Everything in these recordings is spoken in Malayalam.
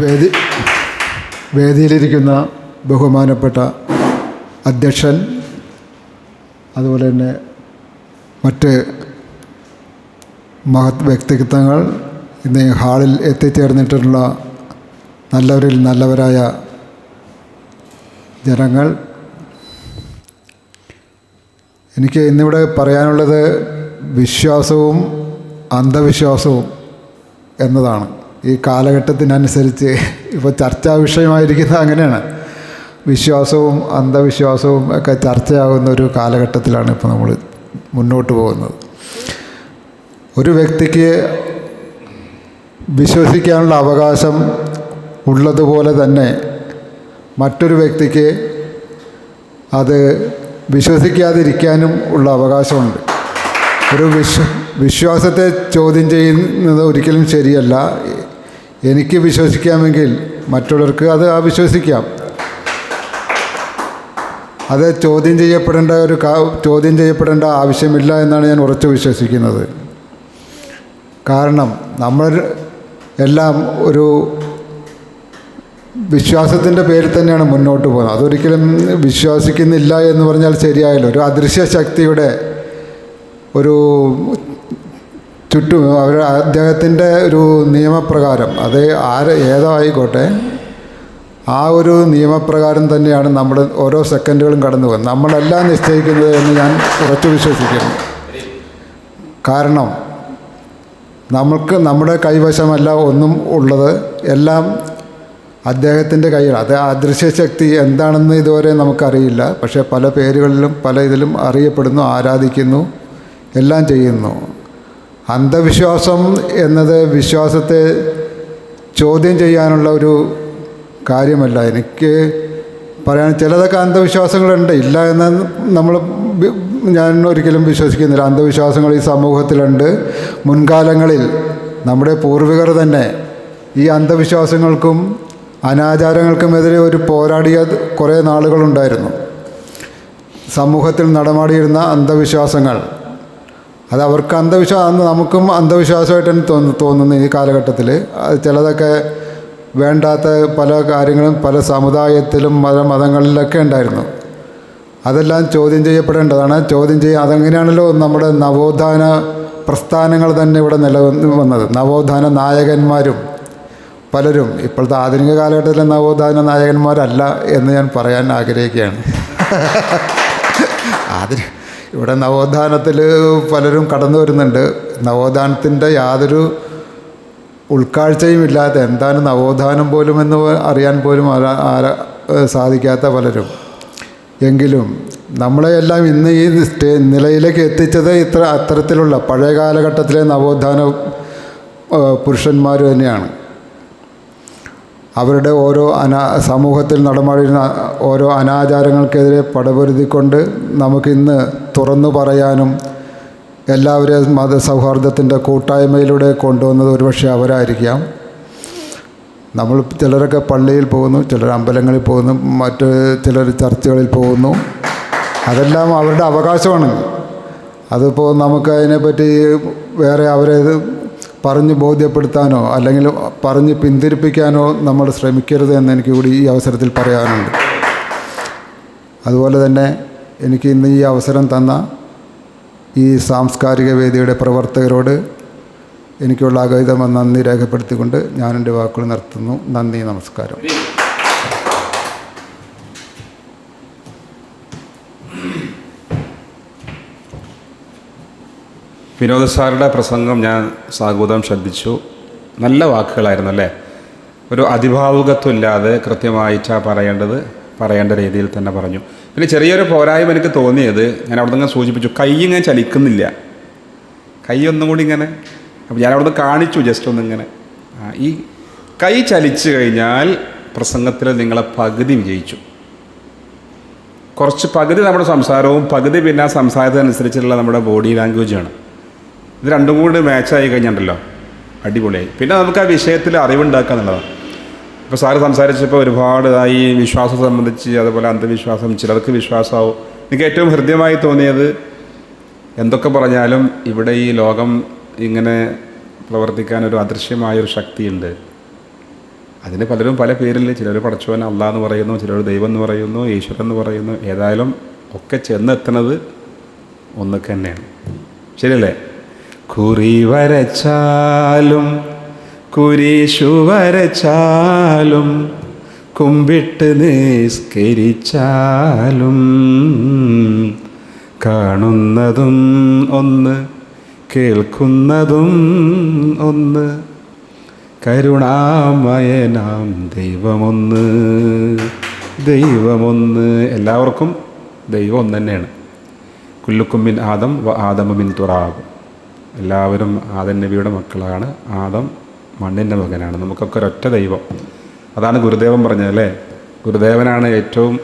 വേദി വേദിയിലിരിക്കുന്ന ബഹുമാനപ്പെട്ട അധ്യക്ഷൻ അതുപോലെ തന്നെ മറ്റ് മഹത് വ്യക്തിത്വങ്ങൾ ഇന്ന് ഹാളിൽ എത്തിച്ചേർന്നിട്ടുള്ള നല്ലവരിൽ നല്ലവരായ ജനങ്ങൾ. എനിക്ക് ഇന്നിവിടെ പറയാനുള്ളത് വിശ്വാസവും അന്ധവിശ്വാസവും എന്നതാണ്. ഈ കാലഘട്ടത്തിനനുസരിച്ച് ഇപ്പോൾ ചർച്ചാ വിഷയമായിരിക്കുന്നത് അങ്ങനെയാണ്. വിശ്വാസവും അന്ധവിശ്വാസവും ഒക്കെ ചർച്ചയാകുന്ന ഒരു കാലഘട്ടത്തിലാണ് ഇപ്പോൾ നമ്മൾ മുന്നോട്ട് പോകുന്നത്. ഒരു വ്യക്തിക്ക് വിശ്വസിക്കാനുള്ള അവകാശം ഉള്ളതുപോലെ തന്നെ മറ്റൊരു വ്യക്തിക്ക് അത് വിശ്വസിക്കാതിരിക്കാനും ഉള്ള അവകാശമുണ്ട്. ഒരു വിശ്വ വിശ്വാസത്തെ ചോദ്യം ചെയ്യുന്നത് ഒരിക്കലും ശരിയല്ല. എനിക്ക് വിശ്വസിക്കാമെങ്കിൽ മറ്റുള്ളവർക്ക് അത് അവിശ്വസിക്കാം. അത് ചോദ്യം ചെയ്യപ്പെടേണ്ട ഒരു ചോദ്യം ചെയ്യപ്പെടേണ്ട ആവശ്യമില്ല എന്നാണ് ഞാൻ ഉറച്ചു വിശ്വസിക്കുന്നത്. കാരണം നമ്മൾ എല്ലാം ഒരു വിശ്വാസത്തിന്റെ പേരിൽ തന്നെയാണ് മുന്നോട്ട് പോകുന്നത്. അതൊരിക്കലും വിശ്വസിക്കുന്നില്ല എന്ന് പറഞ്ഞാൽ ശരിയായല്ലോ. ഒരു അദൃശ്യ ശക്തിയുടെ ഒരു ചുറ്റും അവർ അദ്ദേഹത്തിന്റെ ഒരു നിയമപ്രകാരം അത് ആര് ഏതോ ആയിക്കോട്ടെ ആ ഒരു നിയമപ്രകാരം തന്നെയാണ് നമ്മൾ ഓരോ സെക്കൻഡുകളും കടന്നു പോകുന്നത്. നമ്മളെല്ലാം നിശ്ചയിക്കുന്നത് എന്ന് ഞാൻ ഉറച്ചു വിശ്വസിക്കുന്നു. കാരണം നമുക്ക് നമ്മുടെ കൈവശമല്ല ഒന്നും ഉള്ളത് എല്ലാം അദ്ദേഹത്തിന്റെ കയ്യിൽ അത് അദൃശ്യ ശക്തി എന്താണെന്ന് ഇതുവരെ നമുക്കറിയില്ല. പക്ഷേ പല പേരുകളിലും പല ഇതിലും അറിയപ്പെടുന്നു ആരാധിക്കുന്നു എല്ലാം ചെയ്യുന്നു. അന്ധവിശ്വാസം എന്നത് വിശ്വാസത്തെ ചോദ്യം ചെയ്യാനുള്ള ഒരു കാര്യമല്ല. എനിക്ക് പറയാൻ ചിലതൊക്കെ അന്ധവിശ്വാസങ്ങളുണ്ട്. ഇല്ല എന്ന് നമ്മൾ ഞാൻ ഒരിക്കലും വിശ്വസിക്കുന്നില്ല. അന്ധവിശ്വാസങ്ങൾ ഈ സമൂഹത്തിലുണ്ട്. മുൻകാലങ്ങളിൽ നമ്മുടെ പൂർവികർ തന്നെ ഈ അന്ധവിശ്വാസങ്ങൾക്കും അനാചാരങ്ങൾക്കുമെതിരെ ഒരു പോരാടിയ കുറേ നാളുകളുണ്ടായിരുന്നു. സമൂഹത്തിൽ നടമാടിയിരുന്ന അന്ധവിശ്വാസങ്ങൾ അത് അവർക്ക് അന്ധവിശ്വാസം നമുക്കും അന്ധവിശ്വാസമായിട്ട് തന്നെ തോന്നു തോന്നുന്നു ഈ കാലഘട്ടത്തിൽ. ചിലതൊക്കെ വേണ്ടാത്ത പല കാര്യങ്ങളും പല സമുദായത്തിലും പല മതങ്ങളിലൊക്കെ ഉണ്ടായിരുന്നു. അതെല്ലാം ചോദ്യം ചെയ്യപ്പെടേണ്ടതാണ്. ചോദ്യം ചെയ്യുക അതെങ്ങനെയാണല്ലോ നമ്മുടെ നവോത്ഥാന പ്രസ്ഥാനങ്ങൾ തന്നെ ഇവിടെ നിലനിന്ന് വന്നത്. നവോത്ഥാന നായകന്മാരും പലരും ഇപ്പോഴത്തെ ആധുനിക കാലഘട്ടത്തിലെ നവോത്ഥാന നായകന്മാരല്ല എന്ന് ഞാൻ പറയാൻ ആഗ്രഹിക്കുകയാണ്. അതിന് ഇവിടെ നവോത്ഥാനത്തിൽ പലരും കടന്നു വരുന്നുണ്ട്. നവോത്ഥാനത്തിന്റെ യാതൊരു ഉൾക്കാഴ്ചയും ഇല്ലാതെ എന്താണ് നവോത്ഥാനം പോലും എന്ന് അറിയാൻ പോലും സാധിക്കാത്ത പലരും. എങ്കിലും നമ്മളെ എല്ലാം ഇന്ന് ഈ സ്റ്റേ നിലയിലേക്ക് എത്തിച്ചത് ഇത്ര അത്തരത്തിലുള്ള പഴയ കാലഘട്ടത്തിലെ നവോത്ഥാന പുരുഷന്മാർ തന്നെയാണ്. അവരുടെ ഓരോ അനാ സമൂഹത്തിൽ നടമാടിയിരുന്ന ഓരോ അനാചാരങ്ങൾക്കെതിരെ പടപൊരുതിക്കൊണ്ട് നമുക്കിന്ന് തുറന്നു പറയാനും എല്ലാവരെയും മതസൗഹാർദ്ദത്തിന്റെ കൂട്ടായ്മയിലൂടെ കൊണ്ടുവന്നത് ഒരുപക്ഷെ അവരായിരിക്കാം. നമ്മൾ ചിലരൊക്കെ പള്ളിയിൽ പോകുന്നു ചിലർ അമ്പലങ്ങളിൽ പോകുന്നു മറ്റ് ചിലർ ചർച്ചുകളിൽ പോകുന്നു. അതെല്ലാം അവരുടെ അവകാശമാണ്. അതിപ്പോൾ നമുക്ക് അതിനെപ്പറ്റി വേറെ അവരെ ഇത് പറഞ്ഞ് ബോധ്യപ്പെടുത്താനോ അല്ലെങ്കിൽ പറഞ്ഞ് പിന്തിരിപ്പിക്കാനോ നമ്മൾ ശ്രമിക്കരുത് എന്ന് എനിക്ക് കൂടി ഈ അവസരത്തിൽ പറയാനുണ്ട്. അതുപോലെ തന്നെ എനിക്ക് ഇന്ന് ഈ അവസരം തന്ന ഈ സാംസ്കാരിക വേദിയുടെ പ്രവർത്തകരോട് എനിക്കുള്ള അഗൈതമ നന്ദി രേഖപ്പെടുത്തിക്കൊണ്ട് ഞാനെന്റെ വാക്കുകൾ നിർത്തുന്നു. നന്ദി നമസ്കാരം. വിനോദ സാറുടെ പ്രസംഗം ഞാൻ സാഗൂതം ശ്രദ്ധിച്ചു. നല്ല വാക്കുകളായിരുന്നു അല്ലേ ഒരു അതിഭാവുകത്വം ഇല്ലാതെ കൃത്യമായിട്ടാ പറയേണ്ടത് പറയേണ്ട രീതിയിൽ തന്നെ പറഞ്ഞു. പിന്നെ ചെറിയൊരു പോരായ്മ എനിക്ക് തോന്നിയത് ഞാൻ അവിടെ നിന്ന് സൂചിപ്പിച്ചു കൈ ഇങ്ങനെ ചലിക്കുന്നില്ല. കൈ ഒന്നും കൂടി ഇങ്ങനെ അപ്പോൾ ഞാൻ അവിടെ നിന്ന് കാണിച്ചു ജസ്റ്റ് ഒന്നിങ്ങനെ ഈ കൈ ചലിച്ചു കഴിഞ്ഞാൽ പ്രസംഗത്തിൽ നിങ്ങളെ പകുതി വിജയിച്ചു. കുറച്ച് പകുതി നമ്മുടെ സംസാരവും പകുതി പിന്നെ ആ സംസാരത്തിനനുസരിച്ചുള്ള നമ്മുടെ ബോഡി ലാംഗ്വേജാണ് ഇത് രണ്ടും കൂടി മാച്ചായി കഴിഞ്ഞിട്ടുണ്ടല്ലോ. അടിപൊളിയായി. പിന്നെ നമുക്ക് ആ വിഷയത്തിൽ അറിവുണ്ടാക്കുക എന്നുള്ളതാണ് ഇപ്പോൾ സാറ് സംസാരിച്ചപ്പോൾ ഒരുപാട് ഈ വിശ്വാസം സംബന്ധിച്ച് അതുപോലെ അന്ധവിശ്വാസം ചിലർക്ക് വിശ്വാസമാവും എനിക്ക് ഏറ്റവും ഹൃദ്യമായി തോന്നിയത് എന്തൊക്കെ പറഞ്ഞാലും ഇവിടെ ഈ ലോകം ഇങ്ങനെ പ്രവർത്തിക്കാൻ ഒരു അദൃശ്യമായൊരു ശക്തിയുണ്ട്. അതിന് പലരും പല പേരിൽ ചിലർ പടച്ചവൻ അള്ളാഹ് എന്ന് പറയുന്നു ചിലർ ദൈവം എന്ന് പറയുന്നു ഈശ്വരൻ എന്ന് പറയുന്നു. ഏതായാലും ഒക്കെ ചെന്നെത്തുന്നത് ഒന്നൊക്കെ തന്നെയാണ്. ശരിയല്ലേ? കുറി വരച്ചാലും കുരിശു വരച്ചാലും കുമ്പിട്ട് നിസ്കരിച്ചാലും കാണുന്നതും ഒന്ന് കേൾക്കുന്നതും ഒന്ന് കരുണാമയനാം ദൈവമൊന്ന് ദൈവമൊന്ന്. എല്ലാവർക്കും ദൈവം ഒന്ന് തന്നെയാണ് കുല്ലുക്കുമ്മിൻ ആദം വ തുറാകും തുറാബ്. എല്ലാവരും ആദൻ നബിയുടെ മക്കളാണ്. ആദം മണ്ണിന്റെ മകനാണ്. നമുക്കൊക്കെ ഒരൊറ്റ ദൈവം. അതാണ് ഗുരുദേവൻ പറഞ്ഞത് അല്ലേ? ഗുരുദേവനാണ് ഏറ്റവും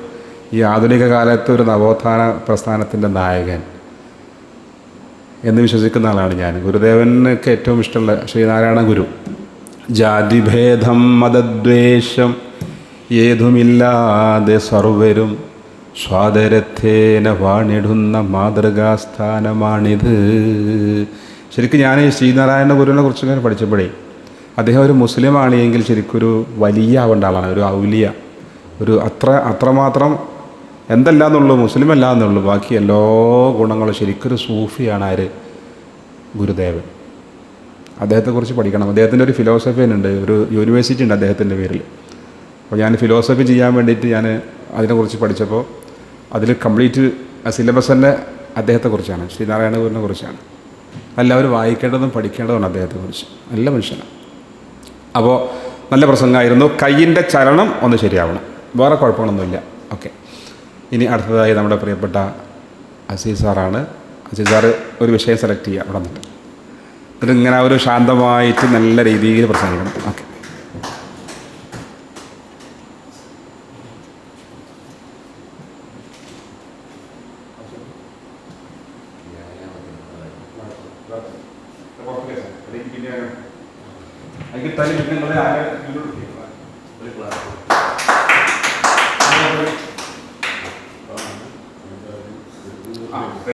ഈ ആധുനിക കാലത്ത് ഒരു നവോത്ഥാന പ്രസ്ഥാനത്തിന്റെ നായകൻ എന്ന് വിശ്വസിക്കുന്ന ആളാണ് ഞാൻ. ഗുരുദേവനൊക്കെ ഏറ്റവും ഇഷ്ടമുള്ള ശ്രീനാരായണ ഗുരു. ജാതിഭേദം മതദ്വേഷം ഏതുമില്ലാതെ സർവരും സ്വാതരത്തേന വാണിടുന്ന മാതൃകാസ്ഥാനമാണിത്. ശരിക്കും ഞാൻ ഈ ശ്രീനാരായണ ഗുരുവിനെ കുറിച്ച് ഇങ്ങനെ പഠിച്ചപ്പോഴേ അദ്ദേഹം ഒരു മുസ്ലിം ആണെങ്കിൽ ശരിക്കും ഒരു വലിയ ആവേണ്ട ആളാണ് ഒരു ഔലിയ. ഒരു അത്ര അത്രമാത്രം എന്തല്ല എന്നുള്ളൂ മുസ്ലിം അല്ല എന്നുള്ളൂ. ബാക്കി എല്ലാ ഗുണങ്ങളും ശരിക്കൊരു സൂഫിയാണ് ആര്? ഗുരുദേവൻ. അദ്ദേഹത്തെക്കുറിച്ച് പഠിക്കണം. അദ്ദേഹത്തിന്റെ ഒരു ഫിലോസഫി ഉണ്ട് ഒരു യൂണിവേഴ്സിറ്റി ഉണ്ട് അദ്ദേഹത്തിന്റെ പേരിൽ. അപ്പോൾ ഞാൻ ഫിലോസഫി ചെയ്യാൻ വേണ്ടിയിട്ട് ഞാൻ അതിനെക്കുറിച്ച് പഠിച്ചപ്പോൾ അതിൽ കംപ്ലീറ്റ് സിലബസ് തന്നെ അദ്ദേഹത്തെക്കുറിച്ചാണ് ശ്രീനാരായണ ഗുരുവിനെ കുറിച്ചാണ് എല്ലാവരും വായിക്കേണ്ടതും പഠിക്കേണ്ടതുമാണ് അദ്ദേഹത്തെക്കുറിച്ച് നല്ല മനുഷ്യനാണ് അപ്പോൾ നല്ല പ്രസംഗമായിരുന്നു. കയ്യിന്റെ ചലനം ഒന്ന് ശരിയാവണം. വേറെ കുഴപ്പമൊന്നുമില്ല ഓക്കെ. ഇനി അടുത്തതായി നമ്മുടെ പ്രിയപ്പെട്ട അസീസ് സാറാണ്. അസീസ് സാറ് ഒരു വിഷയം സെലക്ട് ചെയ്യുക അവിടെ നിന്നിട്ട്. എന്നിട്ട് ഇങ്ങനെ ഒരു ശാന്തമായിട്ട് നല്ല രീതിയിൽ പ്രസംഗിക്കണം. ഓക്കെ. പിന്നെ എനിക്ക് തന്നെ നിങ്ങളെ ആരെ ഒരു ക്ലാസ്